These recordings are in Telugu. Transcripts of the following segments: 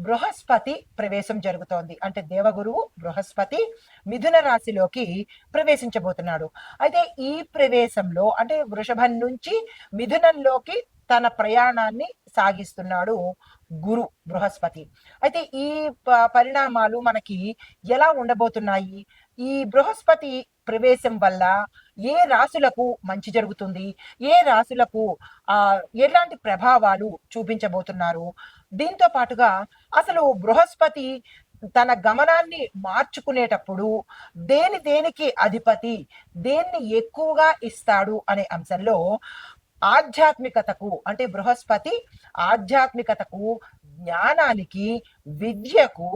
బృహస్పతి ప్రవేశం జరుగుతోంది. అంటే దేవగురువు బృహస్పతి మిథున రాశిలోకి ప్రవేశించబోతున్నాడు. అయితే ఈ ప్రవేశంలో అంటే వృషభం నుంచి మిథునంలోకి తన ప్రయాణాన్ని సాగిస్తున్నాడు గురు బృహస్పతి. అయితే ఈ ప- పరిణామాలు మనకి ఎలా ఉండబోతున్నాయి? ఈ బృహస్పతి ప్రవేశం వల్ల ఏ రాశులకు మంచి జరుగుతుంది? ఏ రాశులకు ఆ ఎలాంటి ప్రభావాలు చూపించబోతున్నారు? దీంతో పాటుగా అసలు బృహస్పతి తన గమనాన్ని మార్చుకునేటప్పుడు దేని దేనికి అధిపతి దేన్ని ఎక్కువగా ఇస్తాడు అనే అంశంలో ఆధ్యాత్మికతకు అంటే బృహస్పతి ఆధ్యాత్మికతకు జ్ఞానానికి విద్యకు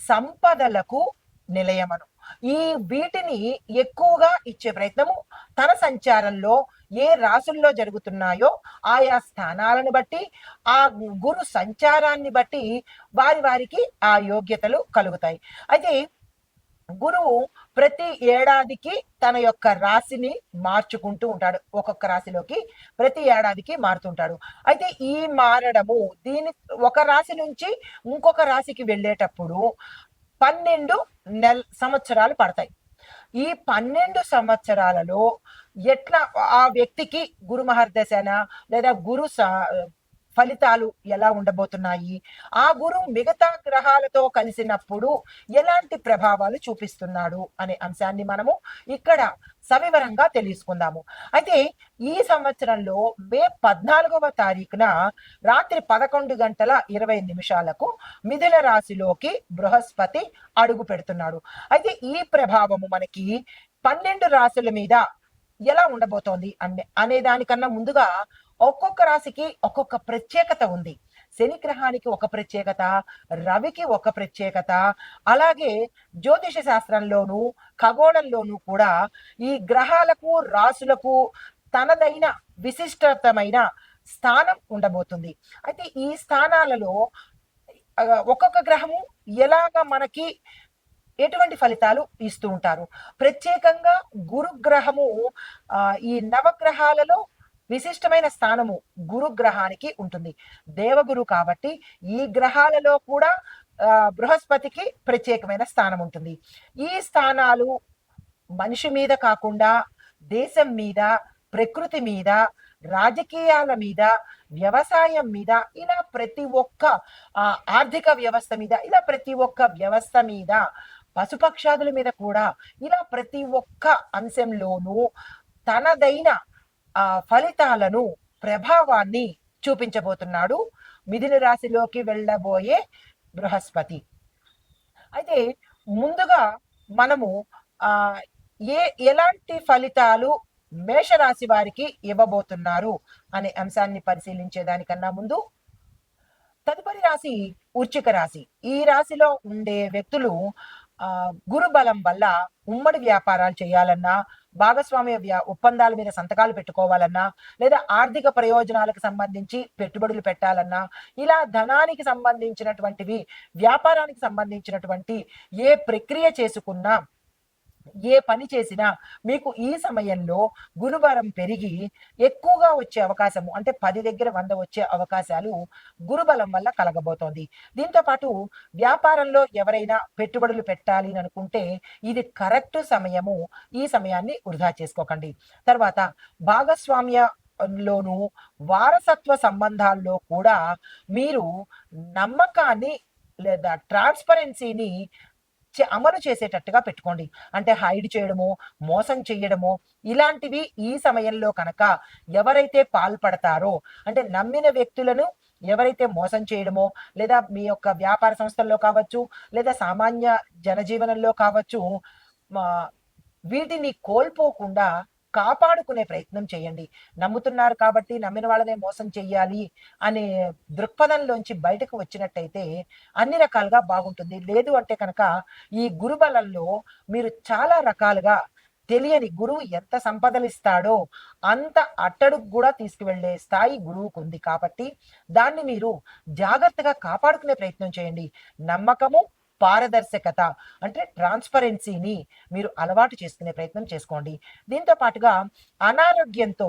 సంపదలకు నిలయమను. ఈ వీటిని ఎక్కువగా ఇచ్చే ప్రయత్నము తన సంచారంలో ఏ రాసుల్లో జరుగుతున్నాయో ఆయా స్థానాలను బట్టి ఆ గురు సంచారాన్ని బట్టి వారి వారికి ఆ యోగ్యతలు కలుగుతాయి. అయితే గురువు ప్రతి ఏడాదికి తన యొక్క రాశిని మార్చుకుంటూ ఉంటాడు. ఒక్కొక్క రాశిలోకి ప్రతి ఏడాదికి మారుతుంటాడు అయితే ఈ మారడము దీని ఒక రాశి నుంచి ఇంకొక రాశికి వెళ్ళేటప్పుడు పన్నెండు నెల సంవత్సరాలు పడతాయి. ఈ పన్నెండు సంవత్సరాలలో ఎట్లా ఆ వ్యక్తికి గురు మహర్దశన లేదా గురు ఫలితాలు ఎలా ఉండబోతున్నాయి? ఆ గురువు మిగతా గ్రహాలతో కలిసినప్పుడు ఎలాంటి ప్రభావాలు చూపిస్తున్నాడు అనే అంశాన్ని మనము ఇక్కడ సవివరంగా తెలుసుకుందాము. అయితే ఈ సంవత్సరంలో మే పద్నాలుగవ తారీఖున రాత్రి పదకొండు గంటల ఇరవై నిమిషాలకు మిథున రాశిలోకి బృహస్పతి అడుగు పెడుతున్నాడు. అయితే ఈ ప్రభావము మనకి పన్నెండు రాశుల మీద ఎలా ఉండబోతోంది అనే అనే దానికన్నా ముందుగా ఒక్కొక్క రాశికి ఒక్కొక్క ప్రత్యేకత ఉంది. శని గ్రహానికి ఒక ప్రత్యేకత రవికి ఒక ప్రత్యేకత అలాగే జ్యోతిష శాస్త్రంలోను ఖగోళంలోనూ కూడా ఈ గ్రహాలకు రాసులకు తనదైన విశిష్టతమైన స్థానం ఉండబోతుంది. అయితే ఈ స్థానాలలో ఒక్కొక్క గ్రహము ఎలాగ మనకి ఎటువంటి ఫలితాలు ఇస్తూ ఉంటారు? ప్రత్యేకంగా గురుగ్రహము ఈ నవగ్రహాలలో విశిష్టమైన స్థానము గురుగ్రహానికి ఉంటుంది. దేవగురు కాబట్టి ఈ గ్రహాలలో కూడా బృహస్పతికి ప్రత్యేకమైన స్థానం ఉంటుంది. ఈ స్థానాలు మనిషి మీద కాకుండా దేశం మీద ప్రకృతి మీద రాజకీయాల మీద వ్యవసాయం మీద ఇలా ప్రతి ఒక్క ఆర్థిక వ్యవస్థ మీద ఇలా ప్రతి ఒక్క వ్యవస్థ మీద పశుపక్షాదుల మీద కూడా ఇలా ప్రతి ఒక్క అంశంలోనూ తనదైన ఆ ఫలితాలను ప్రభావాన్ని చూపించబోతున్నాడు. మిథున రాశిలోకి వెళ్ళబోయే బృహస్పతి. అయితే ముందుగా మనము ఆ ఏ ఎలాంటి ఫలితాలు మేషరాశి వారికి ఇవ్వబోతున్నారు అనే అంశాన్ని పరిశీలించే దానికన్నా ముందు తదుపరి రాశి వృశ్చిక రాశి. ఈ రాశిలో ఉండే వ్యక్తులు ఆ గురు బలం వల్ల ఉమ్మడి వ్యాపారాలు చేయాలన్నా భాగస్వామ్య వ్యా ఒప్పందాల మీద సంతకాలు పెట్టుకోవాలన్నా లేదా ఆర్థిక ప్రయోజనాలకు సంబంధించి పెట్టుబడులు పెట్టాలన్నా ఇలా ధనానికి సంబంధించినటువంటివి వ్యాపారానికి సంబంధించినటువంటి ఏ ప్రక్రియ చేసుకున్నా ఏ పని చేసినా మీకు ఈ సమయంలో గురుబలం పెరిగి ఎక్కువగా వచ్చే అవకాశము అంటే పది దగ్గర వంద వచ్చే అవకాశాలు గురుబలం వల్ల కలగబోతోంది. దీంతో పాటు వ్యాపారంలో ఎవరైనా పెట్టుబడులు పెట్టాలి అని అనుకుంటే ఇది కరెక్ట్ సమయము ఈ సమయాన్ని వృధా చేసుకోకండి. తర్వాత భాగస్వామ్య లోను వారసత్వ సంబంధాల్లో కూడా మీరు నమ్మకాన్ని లేదా ట్రాన్స్పరెన్సీని అమలు చేసేటట్టుగా పెట్టుకోండి. అంటే హైడ్ చేయడము మోసం చేయడము ఇలాంటివి ఈ సమయంలో కనుక ఎవరైతే పాల్పడతారో అంటే నమ్మిన వ్యక్తులను ఎవరైతే మోసం చేయడమో లేదా మీ యొక్క వ్యాపార సంస్థల్లో కావచ్చు లేదా సామాన్య జనజీవనంలో కావచ్చు మా వీటిని కోల్పోకుండా కాపాడుకునే ప్రయత్నం చేయండి. నమ్ముతున్నారు కాబట్టి నమ్మిన వాళ్ళనే మోసం చెయ్యాలి అనే దృక్పథంలోంచి బయటకు వచ్చినట్టయితే అన్ని రకాలుగా బాగుంటుంది. లేదు అంటే కనుక ఈ గురుబలంలో మీరు చాలా రకాలుగా తెలియని గురువు ఎంత సంపదలిస్తాడో అంత అట్టడుకు కూడా తీసుకువెళ్ళే స్థాయి గురువుకు ఉంది కాబట్టి దాన్ని మీరు జాగ్రత్తగా కాపాడుకునే ప్రయత్నం చేయండి. నమ్మకము పారదర్శకత అంటే ట్రాన్స్పరెన్సీని మీరు అలవాటు చేసుకునే ప్రయత్నం చేసుకోండి. దీంతో పాటుగా అనారోగ్యంతో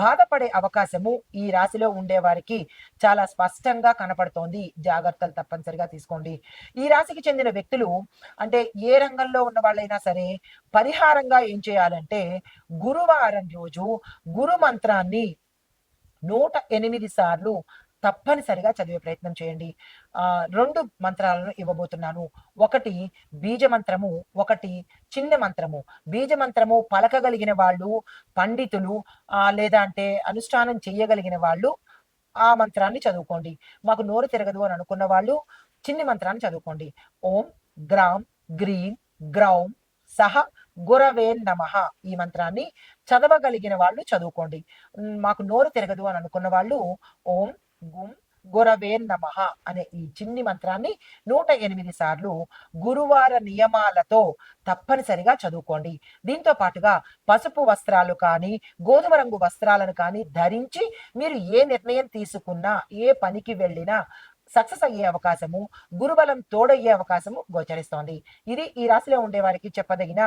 బాధపడే అవకాశము ఈ రాశిలో ఉండే వారికి చాలా స్పష్టంగా కనపడుతోంది. జాగ్రత్తలు తప్పనిసరిగా తీసుకోండి. ఈ రాశికి చెందిన వ్యక్తులు అంటే ఏ రంగంలో ఉన్న వాళ్ళైనా సరే పరిహారంగా ఏం చేయాలంటే గురువారం రోజు గురు మంత్రాన్ని నూట ఎనిమిది సార్లు తప్పనిసరిగా చదివే ప్రయత్నం చేయండి. ఆ రెండు మంత్రాలను ఇవ్వబోతున్నాను. ఒకటి బీజ మంత్రము ఒకటి చిన్న మంత్రము. బీజ మంత్రము పలకగలిగిన వాళ్ళు పండితులు ఆ లేదా అంటే అనుష్ఠానం చేయగలిగిన వాళ్ళు ఆ మంత్రాన్ని చదువుకోండి. మాకు నోరు తిరగదు అని అనుకున్న వాళ్ళు చిన్ని మంత్రాన్ని చదువుకోండి. ఓం గ్రామ్ గ్రీన్ గ్రౌం సహ గురవే నమ ఈ మంత్రాన్ని చదవగలిగిన వాళ్ళు చదువుకోండి. మాకు నోరు తిరగదు అని అనుకున్న వాళ్ళు ఓం గుం గురవే నమ అనే ఈ చిన్ని మంత్రాన్ని నూట ఎనిమిది సార్లు గురువార నియమాలతో తప్పనిసరిగా చదువుకోండి. దీంతో పాటుగా పసుపు వస్త్రాలు కానీ గోధుమ రంగు వస్త్రాలను కానీ ధరించి మీరు ఏ నిర్ణయం తీసుకున్నా ఏ పనికి వెళ్ళినా సక్సెస్ అయ్యే అవకాశము గురుబలం తోడయ్యే అవకాశము గోచరిస్తోంది. ఇది ఈ రాశిలో ఉండే వారికి చెప్పదగిన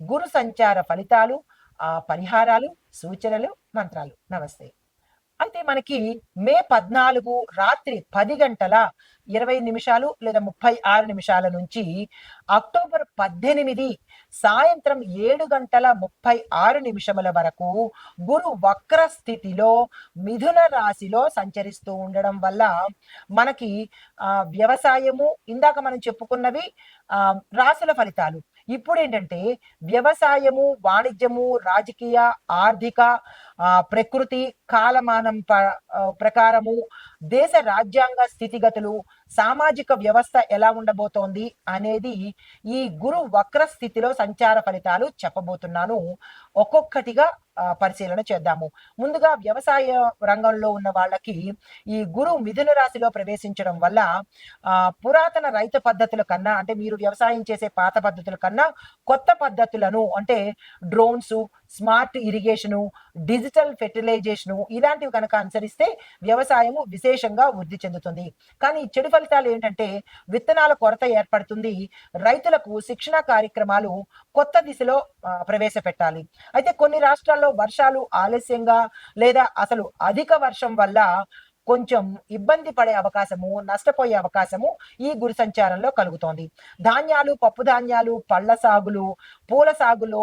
గురు సంచార ఫలితాలు ఆ పరిహారాలు సూచనలు మంత్రాలు. నమస్తే. అయితే మనకి మే పద్నాలుగు రాత్రి పది గంటల ఇరవై నిమిషాలు లేదా ముప్పై ఆరు నిమిషాల నుంచి అక్టోబర్ పద్దెనిమిది సాయంత్రం ఏడు గంటల ముప్పై ఆరు నిమిషముల వరకు గురు వక్ర స్థితిలో మిథున రాశిలో సంచరిస్తూ ఉండడం వల్ల మనకి ఆ వ్యవసాయము ఇందాక మనం చెప్పుకున్నవి ఆ రాశుల ఫలితాలు. ఇప్పుడు ఏంటంటే వ్యవసాయము వాణిజ్యము రాజకీయ ఆర్థిక ప్రకృతి కాలమానం ప- ప్రకారము దేశ రాజ్యాంగ స్థితిగతులు సామాజిక వ్యవస్థ ఎలా ఉండబోతోంది అనేది ఈ గురు వక్ర స్థితిలో సంచార ఫలితాలు చెప్పబోతున్నాను. ఒక్కొక్కటిగా పరిశీలన చేద్దాము. ముందుగా వ్యవసాయ రంగంలో ఉన్న వాళ్ళకి ఈ గురు మిథున రాశిలో ప్రవేశించడం వల్ల పురాతన రైతు పద్ధతుల కన్నా అంటే మీరు వ్యవసాయం చేసే పాత పద్ధతుల కన్నా కొత్త పద్ధతులను అంటే drones smart irrigation digital fertilization ఇలాంటివి కనుక అనుసరిస్తే వ్యవసాయము విశేషంగా వృద్ధి చెందుతుంది. కానీ చెడు ఫలితాలు ఏంటంటే విత్తనాల కొరత ఏర్పడుతుంది. రైతులకు శిక్షణ కార్యక్రమాలు కొత్త దిశలో ప్రవేశపెట్టాలి. అయితే కొన్ని రాష్ట్రాల్లో వర్షాలు ఆలస్యంగా లేదా అసలు అధిక వర్షం వల్ల కొంచెం ఇబ్బంది పడే అవకాశము నష్టపోయే అవకాశము ఈ గురి సంచారంలో కలుగుతోంది. ధాన్యాలు పప్పు ధాన్యాలు పళ్ళ సాగులు పూల సాగులో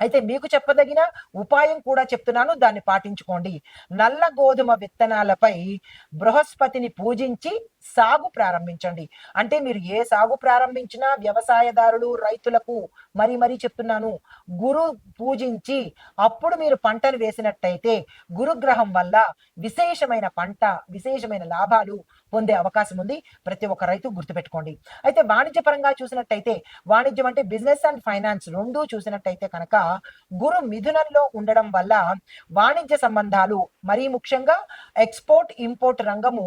అయితే మీకు చెప్పదగిన ఉపాయం కూడా చెప్తున్నాను దాన్ని పాటించుకోండి. నల్ల గోధుమ విత్తనాలపై బృహస్పతిని పూజించి సాగు ప్రారంభించండి. అంటే మీరు ఏ సాగు ప్రారంభించినా వ్యవసాయదారులు రైతులకు మరి మరీ చెప్తున్నాను గురు పూజించి అప్పుడు మీరు పంటను వేసినట్టయితే గురుగ్రహం వల్ల విశేషమైన పంట విశేషమైన లాభాలు పొందే అవకాశం ఉంది. ప్రతి ఒక్క రైతు గుర్తుపెట్టుకోండి. అయితే వాణిజ్య పరంగా చూసినట్టయితే వాణిజ్యం అంటే బిజినెస్ అండ్ ఫైనాన్స్ రెండూ చూసినట్టయితే కనుక గురు మిథునంలో ఉండడం వల్ల వాణిజ్య సంబంధాలు మరీ ముఖ్యంగా ఎక్స్పోర్ట్ ఇంపోర్ట్ రంగము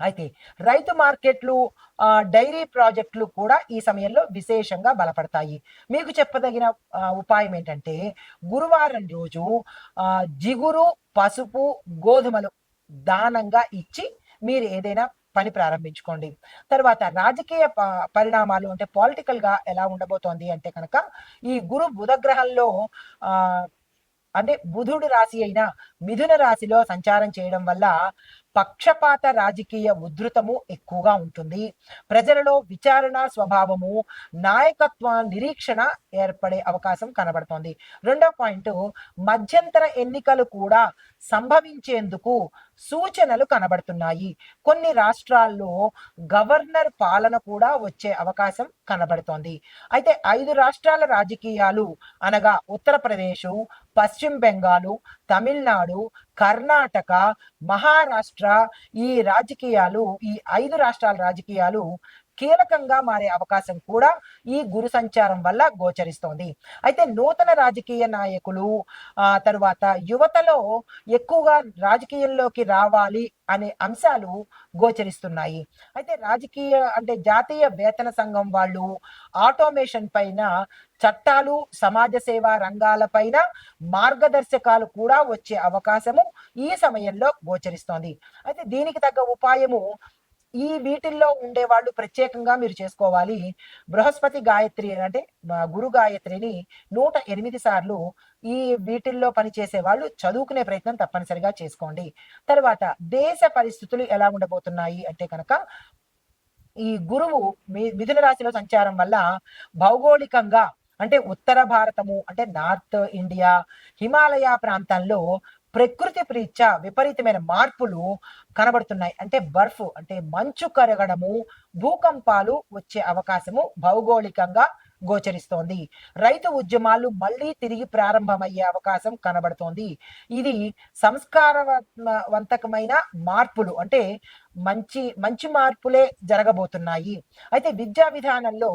అయితే రైతు మార్కెట్లు డైరీ ప్రాజెక్టులు కూడా ఈ సమయంలో విశేషంగా బలపడతాయి. మీకు చెప్పదగిన ఉపాయం ఏంటంటే గురువారం రోజు జిగురు పసుపు గోధుమలు దానంగా ఇచ్చి మీరు ఏదైనా పని ప్రారంభించుకోండి. తర్వాత రాజకీయ ప- పరిణామాలు అంటే పాలిటికల్గా ఎలా ఉండబోతోంది అంటే కనుక ఈ గురు బుధ గ్రహంలో ఆ అంటే బుధుడు రాశి అయిన మిథున రాశిలో సంచారం చేయడం వల్ల పక్షపాత రాజకీయ ఉధృతము ఎక్కువగా ఉంటుంది. ప్రజలలో విచారణ స్వభావము నాయకత్వ నిరీక్షణ ఏర్పడే అవకాశం కనబడుతోంది. రెండో పాయింట్ మధ్యంతర ఎన్నికలు కూడా సంభవించేందుకు సూచనలు కనబడుతున్నాయి. కొన్ని రాష్ట్రాల్లో గవర్నర్ పాలన కూడా వచ్చే అవకాశం కనబడుతోంది. అయితే ఐదు రాష్ట్రాల రాజకీయాలు అనగా ఉత్తరప్రదేశ్ పశ్చిమ బెంగాలు తమిళనాడు కర్ణాటక మహారాష్ట్ర ఈ రాజకీయాలు ఈ ఐదు రాష్ట్రాల రాజకీయాలు కీలకంగా మారే అవకాశం కూడా ఈ గురు సంచారం వల్ల గోచరిస్తోంది. అయితే నూతన రాజకీయ నాయకులు ఆ తరువాత యువతలో ఎక్కువగా రాజకీయంలోకి రావాలి అనే అంశాలు గోచరిస్తున్నాయి. అయితే రాజకీయ అంటే జాతీయ వేతన సంఘం వాళ్ళు ఆటోమేషన్ పైన చట్టాలు సమాజ సేవా రంగాల పైన మార్గదర్శకాలు కూడా వచ్చే అవకాశము ఈ సమయంలో గోచరిస్తోంది. అయితే దీనికి తగ్గ ఉపాయము ఈ వీటిల్లో ఉండే వాళ్ళు ప్రత్యేకంగా మీరు చేసుకోవాలి. బృహస్పతి గాయత్రి అంటే గురు గాయత్రిని నూట ఎనిమిది సార్లు ఈ వీటిల్లో పనిచేసే వాళ్ళు చదువుకునే ప్రయత్నం తప్పనిసరిగా చేసుకోండి. తర్వాత దేశ పరిస్థితులు ఎలా ఉండబోతున్నాయి అంటే కనుక ఈ గురువు మిథున రాశిలో సంచారం వల్ల భౌగోళికంగా అంటే ఉత్తర భారతము అంటే నార్త్ ఇండియా హిమాలయ ప్రాంతంలో ప్రకృతి ప్రీత్యా విపరీతమైన మార్పులు కనబడుతున్నాయి. అంటే బర్ఫ్ అంటే మంచు కరగడము భూకంపాలు వచ్చే అవకాశము భౌగోళికంగా గోచరిస్తోంది. రైతు ఉద్యమాలు మళ్ళీ తిరిగి ప్రారంభమయ్యే అవకాశం కనబడుతోంది. ఇది సంస్కారవంతకమైన మార్పులు అంటే మంచి మంచి మార్పులే జరగబోతున్నాయి. అయితే విద్యా విధానంలో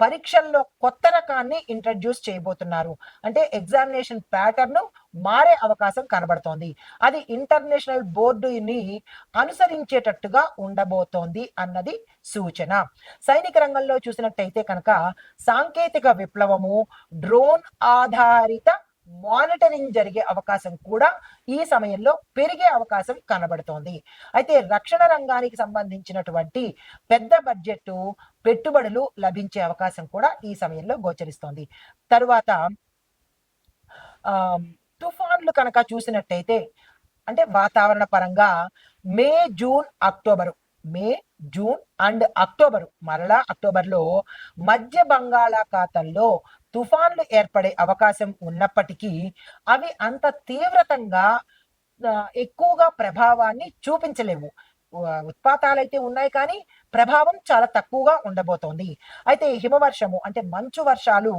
పరీక్షల్లో కొత్త రకాన్ని ఇంట్రడ్యూస్ చేయబోతున్నారు. అంటే ఎగ్జామినేషన్ ప్యాటర్న్ మారే అవకాశం కనబడుతోంది. అది ఇంటర్నేషనల్ బోర్డుని అనుసరించేటట్టుగా ఉండబోతోంది అన్నది సూచన. సైనిక రంగంలో చూసినట్టయితే కనుక సాంకేతిక విప్లవము డ్రోన్ ఆధారిత మానిటరింగ్ జరిగే అవకాశం కూడా ఈ సమయంలో పెరిగే అవకాశం కనబడుతోంది. అయితే రక్షణ రంగానికి సంబంధించినటువంటి పెద్ద బడ్జెట్ పెట్టుబడులు లభించే అవకాశం కూడా ఈ సమయంలో గోచరిస్తోంది. తరువాత ఆ తుఫాన్లు కనుక చూసినట్టయితే అంటే వాతావరణ పరంగా May June October May June and October మరలా అక్టోబర్లో మధ్య బంగాళాఖాతంలో తుఫాన్లు ఏర్పడే అవకాశం ఉన్నప్పటికీ అవి అంత తీవ్రతంగా ఎక్కువగా ప్రభావాన్ని చూపించలేవు. ఉత్పాతాలు అయితే ఉన్నాయి కానీ ప్రభావం చాలా తక్కువగా ఉండబోతోంది. అయితే హిమవర్షము అంటే మంచు వర్షాలు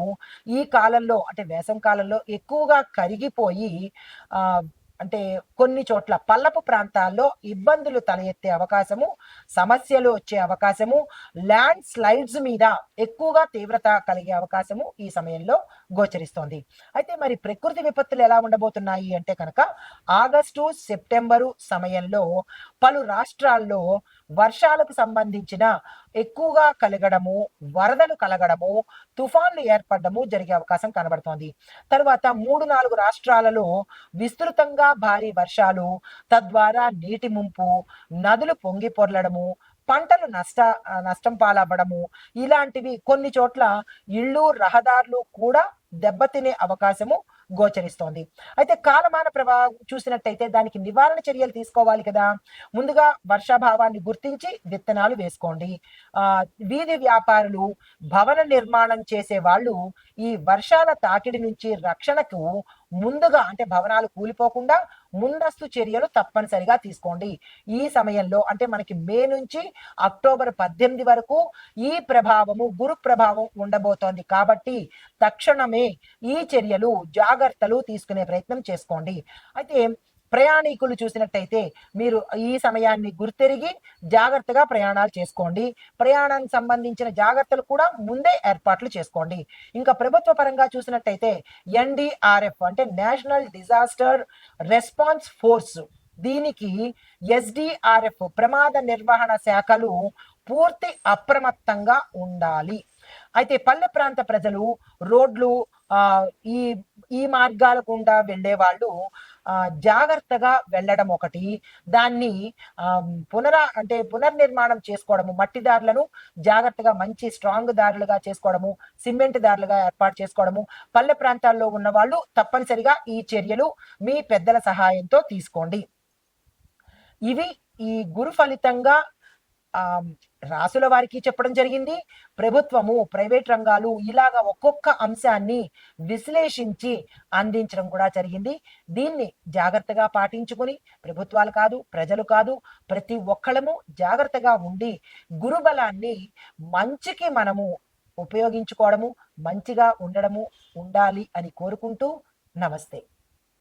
ఈ కాలంలో అంటే వేసవి కాలంలో ఎక్కువగా కరిగిపోయి ఆ అంటే కొన్ని చోట్ల పల్లపు ప్రాంతాల్లో ఇబ్బందులు తల ఎత్తే అవకాశము సమస్యలు వచ్చే అవకాశము ల్యాండ్ స్లైడ్స్ మీద ఎక్కువగా తీవ్రత కలిగే అవకాశము ఈ సమయంలో గోచరిస్తోంది. అయితే మరి ప్రకృతి విపత్తులు ఎలా ఉండబోతున్నాయి అంటే కనుక ఆగస్టు సెప్టెంబరు సమయంలో పలు రాష్ట్రాల్లో వర్షాలకు సంబంధించిన ఎక్కువగా కలగడము వరదలు కలగడము తుఫాన్లు ఏర్పడము జరిగే అవకాశం కనబడుతోంది. తర్వాత మూడు నాలుగు రాష్ట్రాలలో విస్తృతంగా భారీ వర్షాలు తద్వారా నీటి ముంపు నదులు పొంగి పొర్లడము పంటలు నష్ట నష్టం పాలవ్వడము ఇలాంటివి కొన్ని చోట్ల ఇళ్ళు రహదారులు కూడా దెబ్బతినే అవకాశము గోచరిస్తోంది. అయితే కాలమాన ప్రభావం చూసినట్టయితే దానికి నివారణ చర్యలు తీసుకోవాలి కదా. ముందుగా వర్షాభావాన్ని గుర్తించి విత్తనాలు వేసుకోండి. ఆ వీధి వ్యాపారులు భవన నిర్మాణం చేసే వాళ్ళు ఈ వర్షాల తాకిడి నుంచి రక్షణకు ముందుగా అంటే భవనాలు కూలిపోకుండా ముందస్తు చర్యలు తప్పనిసరిగా తీసుకోండి. ఈ సమయంలో అంటే మనకి మే నుంచి అక్టోబర్ పద్దెనిమిది వరకు ఈ ప్రభావము గురు ప్రభావం ఉండబోతోంది. కాబట్టి తక్షణమే ఈ చర్యలు జాగ్రత్తలు తీసుకునే ప్రయత్నం చేసుకోండి. అయితే ప్రయాణికులు చూసినట్టయితే మీరు ఈ సమయాన్ని గుర్తెరిగి జాగ్రత్తగా ప్రయాణాలు చేసుకోండి. ప్రయాణానికి సంబంధించిన జాగ్రత్తలు కూడా ముందే ఏర్పాట్లు చేసుకోండి. ఇంకా ప్రభుత్వ పరంగా చూసినట్టయితే ఎన్డీఆర్ఎఫ్ అంటే నేషనల్ డిజాస్టర్ రెస్పాన్స్ ఫోర్స్ దీనికి ఎస్డిఆర్ఎఫ్ ప్రమాద నిర్వహణ శాఖలు పూర్తి అప్రమత్తంగా ఉండాలి. అయితే పల్లె ప్రాంత ప్రజలు రోడ్లు ఈ ఈ మార్గాల గుండా వెళ్ళే వాళ్ళు జాగ్రత్తగా వెళ్ళడం ఒకటి. దాన్ని పునరా అంటే పునర్నిర్మాణం చేసుకోవడము మట్టి దారులను జాగ్రత్తగా మంచి స్ట్రాంగ్ దారులుగా చేసుకోవడము సిమెంట్ దారులుగా ఏర్పాటు చేసుకోవడము పల్లె ప్రాంతాల్లో ఉన్న వాళ్ళు తప్పనిసరిగా ఈ చర్యలు మీ పెద్దల సహాయంతో తీసుకోండి. ఇవి ఈ గురు ఫలితంగా రాసుల వారికి చెప్పడం జరిగింది. ప్రభుత్వము ప్రైవేట్ రంగాలు ఇలాగా ఒక్కొక్క అంశాన్ని విశ్లేషించి అందించడం కూడా జరిగింది. దీన్ని జాగ్రత్తగా పాటించుకుని ప్రభుత్వాలు కాదు ప్రజలు కాదు ప్రతి ఒక్కళ్ళము జాగ్రత్తగా ఉండి గురుబలాన్ని మంచికి మనము ఉపయోగించుకోవడము మంచిగా ఉండడము ఉండాలి అని కోరుకుంటూ నమస్తే.